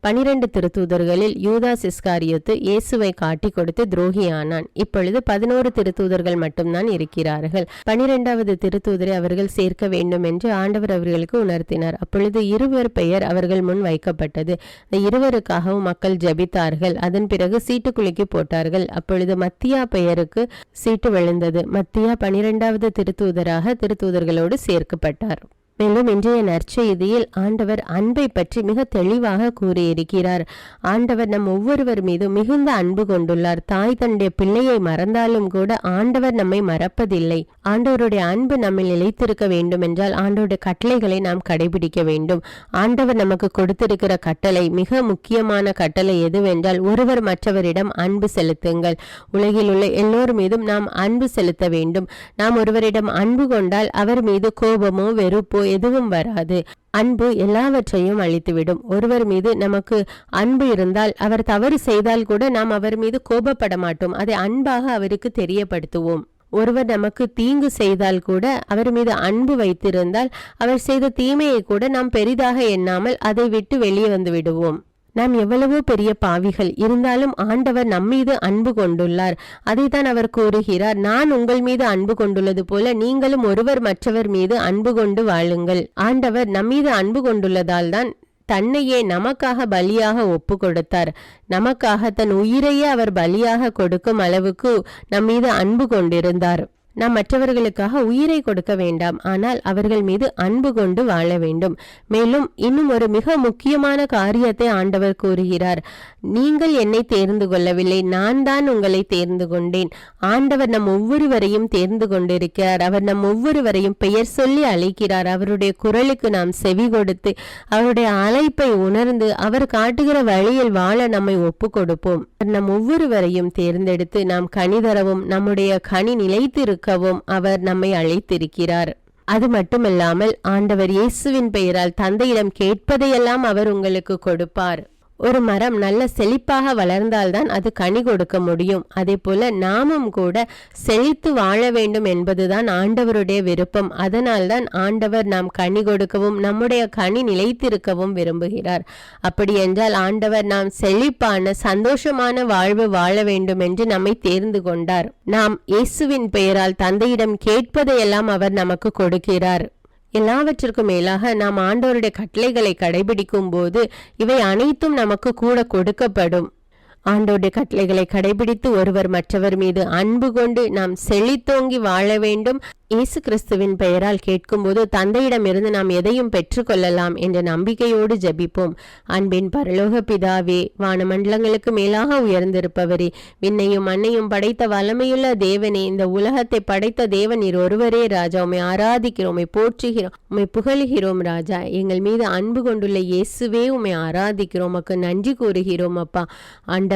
பனிரெண்டு திருத்தூதர்களில் யூதாஸ் இஸ்காரியோத்து இயேசுவை காட்டி கொடுத்து துரோகியானான். இப்பொழுது பதினோரு திருத்தூதர்கள் மட்டும்தான் இருக்கிறார்கள். பனிரெண்டாவது திருத்தூதரை அவர்கள் சேர்க்க வேண்டும் என்று ஆண்டவர் அவர்களுக்கு உணர்த்தினார். அப்பொழுது இருவர் பெயர் அவர்கள் முன் வைக்கப்பட்டது. அந்த இருவருக்காகவும் மக்கள் ஜெபித்தார்கள். அதன் பிறகு சீட்டு குலுக்கி போட்டார்கள். அப்பொழுது மத்தியா பெயருக்கு சீட்டு விழுந்தது. மத்தியா பனிரெண்டாவது திருத்தூதராக திருத்தூதர்களோடு சேர்க்கப்பட்டார். மேலும் இன்றைய நற்செய்தியில் ஆண்டவர் அன்பை பற்றி மிக தெளிவாக கூறியிருக்கிறார். ஆண்டவர் நம் ஒவ்வொருவர் மீதும் மிகுந்த அன்பு கொண்டுள்ளார். தாய் தன்னுடைய பிள்ளையை மறந்தாலும் கூட ஆண்டவர் நம்மை மறப்பதில்லை. ஆண்டவருடைய அன்பு நம்மில் நிலைத்திருக்க வேண்டும் என்றால் ஆண்டவருடைய கட்டளைகளை நாம் கடைபிடிக்க வேண்டும். ஆண்டவர் நமக்கு கொடுத்திருக்கிற கட்டளை மிக முக்கியமான கட்டளை எதுவென்றால் ஒருவர் மற்றவரிடம் அன்பு செலுத்துங்கள். உலகில் உள்ள எல்லோர் மீதும் நாம் அன்பு செலுத்த வேண்டும். நாம் ஒருவரிடம் அன்பு கொண்டால் அவர் மீது கோபமோ வெறுப்போ எதுவும் வராது. அன்பு எல்லாவற்றையும் அழித்துவிடும். ஒருவர் மீது நமக்கு அன்பு இருந்தால் அவர் தவறு செய்தால் கூட நாம் அவர் மீது கோபப்பட மாட்டோம். அதை அன்பாக அவருக்கு தெரியப்படுத்துவோம். ஒருவர் நமக்கு தீங்கு செய்தால் கூட அவர் மீது அன்பு வைத்திருந்தால் அவர் செய்த தீமையை கூட நாம் பெரிதாக எண்ணாமல் அதை விட்டு வெளியே வந்து விடுவோம். நாம் எவ்வளவோ பெரிய பாவிகள். இருந்தாலும் ஆண்டவர் நம்மீது அன்பு கொண்டுள்ளார். அதைத்தான் அவர் கூறுகிறார். நான் உங்கள் மீது அன்பு கொண்டுள்ளது போல நீங்களும் ஒருவர் மற்றவர் மீது அன்பு கொண்டு வாழுங்கள். ஆண்டவர் நம்மீது அன்பு கொண்டுள்ளதால் தான் தன்னையே நமக்காக பலியாக ஒப்பு கொடுத்தார். நமக்காக தன் உயிரையே அவர் பலியாக கொடுக்கும் அளவுக்கு நம்மீது அன்பு கொண்டிருந்தார். நாம் மற்றவர்களுக்காக உயிரை கொடுக்க வேண்டாம். ஆனால் அவர்கள் மீது அன்பு கொண்டு வாழ வேண்டும். மேலும் இன்னும் ஒரு மிக முக்கியமான காரியத்தை ஆண்டவர் கூறுகிறார். நீங்கள் என்னை தேர்ந்து கொள்ளவில்லை. நான் தான் உங்களை தேர்ந்து கொண்டேன். ஆண்டவர் நம் ஒவ்வொருவரையும் தேர்ந்து கொண்டிருக்கிறார். அவர் நம் ஒவ்வொருவரையும் பெயர் சொல்லி அழைக்கிறார். அவருடைய குரலுக்கு நாம் செவி கொடுத்து அவருடைய அழைப்பை உணர்ந்து அவர் காட்டுகிற வழியில் வாழ நம்மை ஒப்பு கொடுப்போம் நம் ஒவ்வொருவரையும் தேர்ந்தெடுத்து நாம் கனி தரவும் நம்முடைய கனி நிலைத்திருக்க கொடுக்கவும் அவர் நம்மை அழைத்திருக்கிறார். அது மட்டுமல்லாமல் ஆண்டவர் இயேசுவின் பெயரால் தந்தையிடம் கேட்பதையெல்லாம் அவர் உங்களுக்கு கொடுப்பார். ஒரு மரம் நல்ல செழிப்பாக வளர்ந்தால்தான் அது கனி கொடுக்க முடியும். அதே போல நாமும் கூட செழித்து வாழ வேண்டும் என்பதுதான் ஆண்டவருடைய விருப்பம். அதனால்தான் ஆண்டவர் நாம் கனி கொடுக்கவும் நம்முடைய கனி நிலைத்திருக்கவும் விரும்புகிறார். அப்படி என்றால் ஆண்டவர் நாம் செழிப்பான சந்தோஷமான வாழ்வு வாழ வேண்டும் என்று நம்மை தேர்ந்து கொண்டார். நாம் இயேசுவின் பெயரால் தந்தையிடம் கேட்பதையெல்லாம் அவர் நமக்கு கொடுக்கிறார். எல்லாவற்றிற்கும் மேலாக நாம் ஆண்டவருடைய கட்டளைகளை கடைபிடிக்கும் போது இவை அனைத்தும் நமக்கு கூட கொடுக்கப்படும். ஆண்டோடைய கட்டளைகளை கடைபிடித்து ஒருவர் மற்றவர் மீது அன்பு கொண்டு நாம் செழித்தோங்கி வாழ வேண்டும். இயேசு கிறிஸ்துவின் பெயரால் கேட்கும்போது தந்தையிடமிருந்து நாம் எதையும் பெற்றுக்கொள்ளலாம் என்ற நம்பிக்கையோடு ஜபிப்போம். அன்பின் பரலோக பிதாவே வானமண்டலங்களுக்கு மேலாக உயர்ந்திருப்பவரே விண்ணையும் மண்ணையும் படைத்த வல்லமையுள்ள தேவனே இந்த உலகத்தை படைத்த தேவன் இரு ஒருவரே ராஜா. உமை ஆராதிக்கிறோம் உமை போற்றுகிறோம் உமை புகழுகிறோம் ராஜா. எங்கள் மீது அன்பு கொண்டுள்ள இயேசுவே உமை ஆராதிக்கிறோம் உமக்கு நன்றி கூறுகிறோம் அப்பா.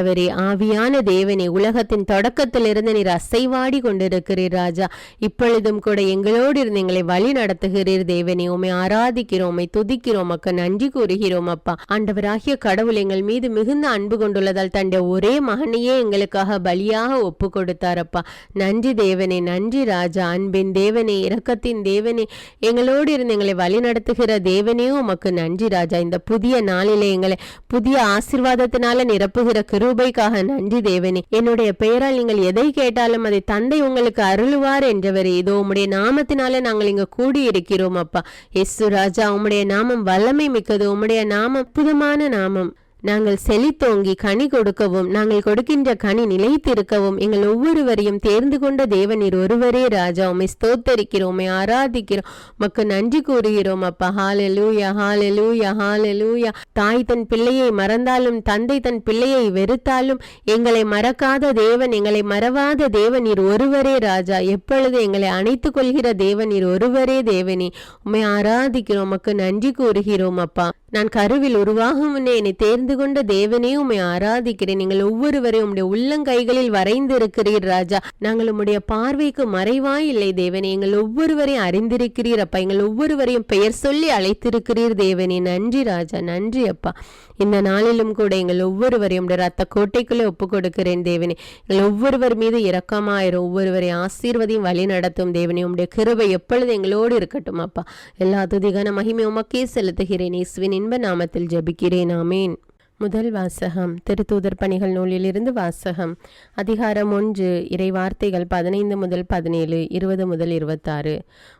ஆண்டவரே ஆவியான தேவனே உலகத்தின் தொடக்கத்திலிருந்து நீர் அசைவாடி கொண்டிருக்கிறீர் ராஜா. இப்பொழுதும் கூட எங்களோடு இருந்து எங்களை வழி நடத்துகிறீர் தேவனே. உமை ஆராதிக்கிறோம் உமை துதிக்கிறோம் அக்க நன்றி கூறுகிறோம் அப்பா. ஆண்டவராகிய கடவுள் எங்கள் மீது மிகுந்த அன்பு கொண்டுள்ளதால் தன்னுடைய ஒரே மகனையே எங்களுக்காக பலியாக ஒப்பு கொடுத்தாரப்பா நன்றி தேவனே நன்றி ராஜா. அன்பின் தேவனே இரக்கத்தின் தேவனே எங்களோடு இருந்து எங்களை வழி நடத்துகிற தேவனே உமக்கு நன்றி ராஜா. இந்த புதிய நாளிலே எங்களை புதிய ஆசிர்வாதத்தினால நிரப்புகிற கிருபைக்காக நன்றி தேவனே. என்னுடைய பெயரால் நீங்கள் எதை கேட்டாலும் அதை தந்தை உங்களுக்கு அருளுவார் என்றவரே. இதோ உம்முடைய நாமத்தினால நாங்கள் இங்க கூடி இருக்கிறோம் அப்பா. எஸ்ஸு ராஜா உம்முடைய நாமம் வல்லமை மிக்கது உம்முடைய நாமம் அற்புதமான நாமம். நாங்கள் செழித்தோங்கி கனி கொடுக்கவும் நாங்கள் கொடுக்கின்ற கனி நிலைத்திருக்கவும் எங்கள் ஒவ்வொருவரையும் தேர்ந்து கொண்ட தேவநீர் ஒருவரே ராஜா. உண்மை ஸ்தோத்தரிக்கிறோம் உமை ஆராதிக்கிறோம் மக்கு நன்றி கூறுகிறோம் அப்பா. ஹாலெலூயா ஹாலெலூயா ஹாலெலூயா தாய் தன் பிள்ளையை மறந்தாலும் தந்தை தன் பிள்ளையை வெறுத்தாலும் எங்களை மறக்காத தேவன் எங்களை மறவாத தேவநீர் ஒருவரே ராஜா. எப்பொழுது எங்களை அணைத்துக் கொள்கிற தேவநீர் ஒருவரே தேவனே. உமை ஆராதிக்கிறோம் மக்கு நன்றி கூறுகிறோம் அப்பா. நான் கருவில் உருவாகும் முன்னே என்னை தேர்ந்து கொண்ட தேவனே உம்மை ஆராதிக்கிறேன். நீங்கள் ஒவ்வொருவரையும் உம்முடைய உள்ளங்கைகளில் வரைந்து இருக்கிறீர் ராஜா. நாங்கள் உம்முடைய பார்வைக்கு மறைவாய் இல்லை தேவனே. எங்கள் ஒவ்வொருவரையும் அறிந்திருக்கிறீர் அப்பா. எங்கள் ஒவ்வொருவரையும் பெயர் சொல்லி அழைத்திருக்கிறீர் தேவனே. நன்றி ராஜா நன்றி அப்பா. இந்த நாளிலும் கூட எங்கள் ஒவ்வொருவரையும் உடைய ரத்த கோட்டைக்குள்ளே ஒப்பு கொடுக்கிறேன் தேவனே. எங்கள் ஒவ்வொருவர் மீது இரக்கமாயிரும் ஒவ்வொருவரையும் ஆசீர்வதையும் வழி நடத்தும் தேவனே. உம்முடைய கிருபை எப்பொழுது எங்களோடு இருக்கட்டும் அப்பா. எல்லா துதிகான மகிமை உமக்கே செலுத்துகிறேன். இயேசுவின் இன்ப நாமத்தில் ஜபிக்கிறேன் ஆமேன். முதல் வாசகம் திருத்தூதர் பணிகள் நூலிலிருந்து வாசகம். அதிகாரம் ஒன்று இறை வார்த்தைகள் பதினைந்து முதல் பதினேழு இருபது முதல் இருபத்தாறு.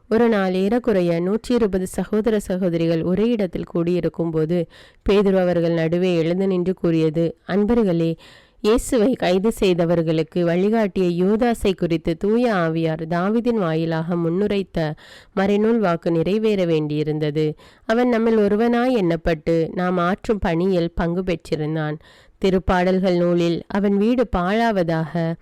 ஒரு நாள் ஏறக்குறைய நூற்றி இருபது சகோதர சகோதரிகள் ஒரே இடத்தில் கூடியிருக்கும் போது பேதுரு அவர்கள் நடுவே எழுந்து நின்று கூறியது அன்பர்களே இயேசுவை கைது செய்தவர்களுக்கு வழிகாட்டிய யூதாசை குறித்து தூய ஆவியார் தாவிதின் வாயிலாக முன்னுரைத்த மறைநூல் வாக்கு நிறைவேற வேண்டியிருந்தது. அவன் நம்மில் ஒருவனாய் எண்ணப்பட்டு நாம் ஆற்றும் பணியில் பங்கு பெற்றிருந்தான். திருப்பாடல்கள் நூலில் அவன் வீடு பாழாவதாக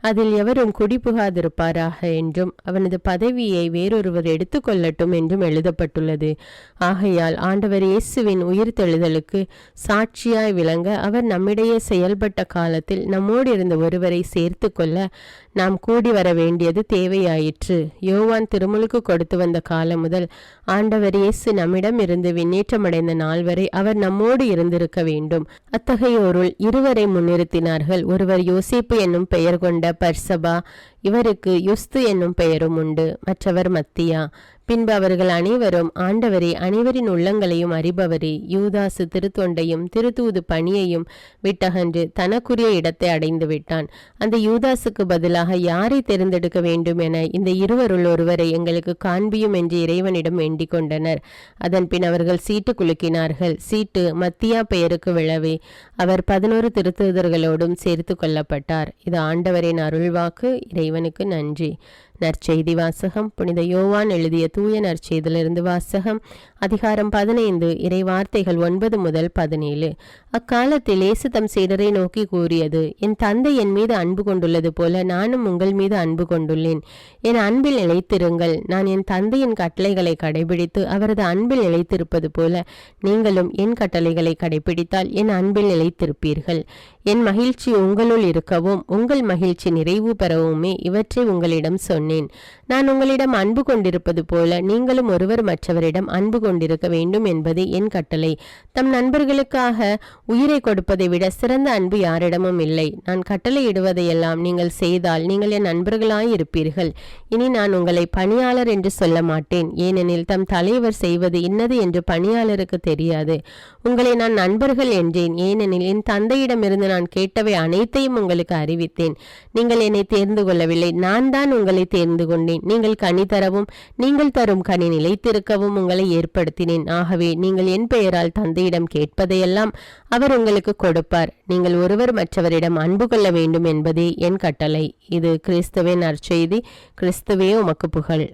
அதில் எவரும் குடிபுகாதிருப்பாராக என்றும் அவனது பதவியை வேறொருவர் எடுத்துக்கொள்ளட்டும் என்றும் எழுதப்பட்டுள்ளது. ஆகையால் ஆண்டவர் இயேசுவின் உயிர்த்தெழுதலுக்கு சாட்சியாய் விளங்க அவர் நம்மிடையே செயல்பட்ட காலத்தில் நம்மோடு இருந்த ஒருவரை சேர்த்து கொள்ள நாம் கூடி வர வேண்டியது தேவையாயிற்று. யோவான் திருமுழுக்கு கொடுத்து வந்த காலம் முதல் ஆண்டவர் இயேசு நம்மிடம் இருந்து விண்ணேற்றமடைந்த நாள் வரை அவர் நம்மோடு இருந்திருக்க வேண்டும். அத்தகையோருள் இருவரை முன்னிறுத்தினார்கள். ஒருவர் யோசிப்பு என்னும் பெயர் கொண்ட பர்சபா இவருக்கு யுஸ்து என்னும் பெயரும் உண்டு. மற்றவர் மத்தியா. பின்பு அவர்கள் அனைவரும் ஆண்டவரே அனைவரின் உள்ளங்களையும் அறிபவரே. யூதாசு திருத்தொண்டையும் திருத்தூது பணியையும் விட்டகன்று தனக்குரிய இடத்தை அடைந்து விட்டான். அந்த யூதாசுக்கு பதிலாக யாரை தேர்ந்தெடுக்க வேண்டும் என இந்த இருவருள் ஒருவரை எங்களுக்கு காண்பியும் என்று இறைவனிடம் வேண்டிக் கொண்டனர். அதன்பின் அவர்கள் சீட்டு குலுக்கினார்கள். சீட்டு மத்தியா பெயருக்கு விழவே அவர் பதினோரு திருத்தூதர்களோடும் சேர்த்து கொள்ளப்பட்டார். இது ஆண்டவரின் அருள்வாக்கு. இறைவனுக்கு நன்றி. நற்செய்தி வாசகம். புனித யோவான் எழுதிய தூய நற்செய்தியிலிருந்து வாசகம். அதிகாரம் பதினைந்து இறை வார்த்தைகள் ஒன்பது முதல் பதினேழு. அக்காலத்தில் இயேசு தம் சீடரை நோக்கி கூறியது என் தந்தை என் மீது அன்பு கொண்டுள்ளது போல நானும் உங்கள் மீது அன்பு கொண்டுள்ளேன். என் அன்பில் நிலைத்திருங்கள். நான் என் தந்தையின் கட்டளைகளை கடைபிடித்து அவரது அன்பில் நிலைத்திருப்பது போல நீங்களும் என் கட்டளைகளை கடைபிடித்தால் என் அன்பில் நிலைத்திருப்பீர்கள். என் மகிழ்ச்சி உங்களுள் இருக்கவும் உங்கள் மகிழ்ச்சி நிறைவு பெறவுமே இவற்றை உங்களிடம் சொன்னேன். In. நான் உங்களிடம் அன்பு கொண்டிருப்பது போல நீங்களும் ஒருவர் மற்றவரிடம் அன்பு கொண்டிருக்க வேண்டும் என்பது என் கட்டளை. தம் நண்பர்களுக்காக உயிரை கொடுப்பதை விட சிறந்த அன்பு யாரிடமும் இல்லை. நான் கட்டளையிடுவதையெல்லாம் நீங்கள் செய்தால் நீங்கள் என் நண்பர்களாய் இருப்பீர்கள் இனி நான் உங்களை பணியாளர் என்று சொல்ல மாட்டேன். ஏனெனில் தம் தலைவர் செய்வது இன்னது என்று பணியாளருக்கு தெரியாது. உங்களை நான் நண்பர்கள் என்றேன். ஏனெனில் என் தந்தையிடமிருந்து நான் கேட்டவை அனைத்தையும் உங்களுக்கு அறிவித்தேன். நீங்கள் என்னை தேர்ந்து கொள்ளவில்லை. நான் தான் உங்களை தேர்ந்து கொண்டேன். நீங்கள் கனி தரவும் நீங்கள் தரும் கனி நிலைத்திருக்கவும் உங்களை ஏற்படுத்தினேன். ஆகவே நீங்கள் என் பெயரால் தந்தையிடம் கேட்பதையெல்லாம் அவர் உங்களுக்கு கொடுப்பார். நீங்கள் ஒருவர் மற்றவரிடம் அன்பு கொள்ள வேண்டும் என்பதே என் கட்டளை. இது கிறிஸ்துவின் நற்செய்தி. கிறிஸ்துவே உமக்கு புகழ்.